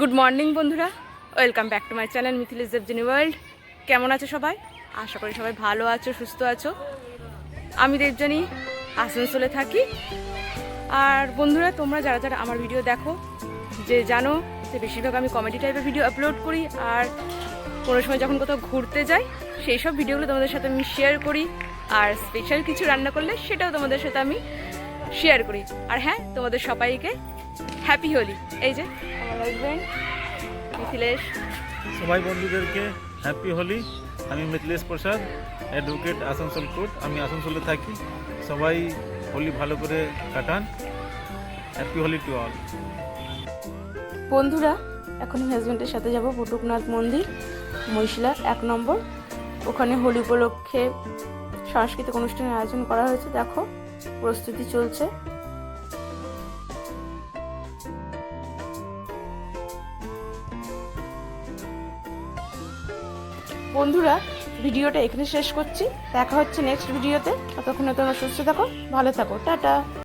Good morning বন্ধুরা। Welcome back to my channel Mithilesh Debjini world কেমন আছো সবাই? আশা করি সবাই ভালো আছো, সুস্থ আছো। আমি দেবজানি আসানসোলে থাকি। আর বন্ধুরা, তোমরা যারা যারা আমার ভিডিও দেখো, যে জানো যে বেশিরভাগ আমি কমেডি টাইপের ভিডিও আপলোড করি, আর কোনো সময় যখন কোথাও ঘুরতে যাই, সেই সব ভিডিওগুলো তোমাদের সাথে আমি শেয়ার করি। আর স্পেশাল কিছু রান্না করলে সেটাও তোমাদের সাথে আমি শেয়ার করি। আর হ্যাঁ তোমাদের সবাইকে হ্যাপি হোলি এই যে আমার হাজব্যান্ড মিথিলেশ। সবাই বন্ধুদেরকে হ্যাপি হোলি আমি মিথিলেশ প্রসাদ অ্যাডভোকেট আসানসোল কোর্ট আমি আসানসোলে থাকি। সবাই হোলি ভালো করে কাটান। হ্যাপি হোলি টু অল বন্ধুরা এখন হাজব্যান্ডের সাথে যাব বটুকনাথ মন্দির মহিশিলার এক নম্বর। ওখানে হোলি উপলক্ষে সাংস্কৃতিক অনুষ্ঠানের আয়োজন করা হয়েছে, দেখো। প্রস্তুতি চলছে। বন্ধুরা, ভিডিওটা এখানে শেষ করছি। দেখা হচ্ছে নেক্সট ভিডিওতে। ততক্ষণে তোমরা সুস্থ থাকো, ভালো থাকো। টাটা।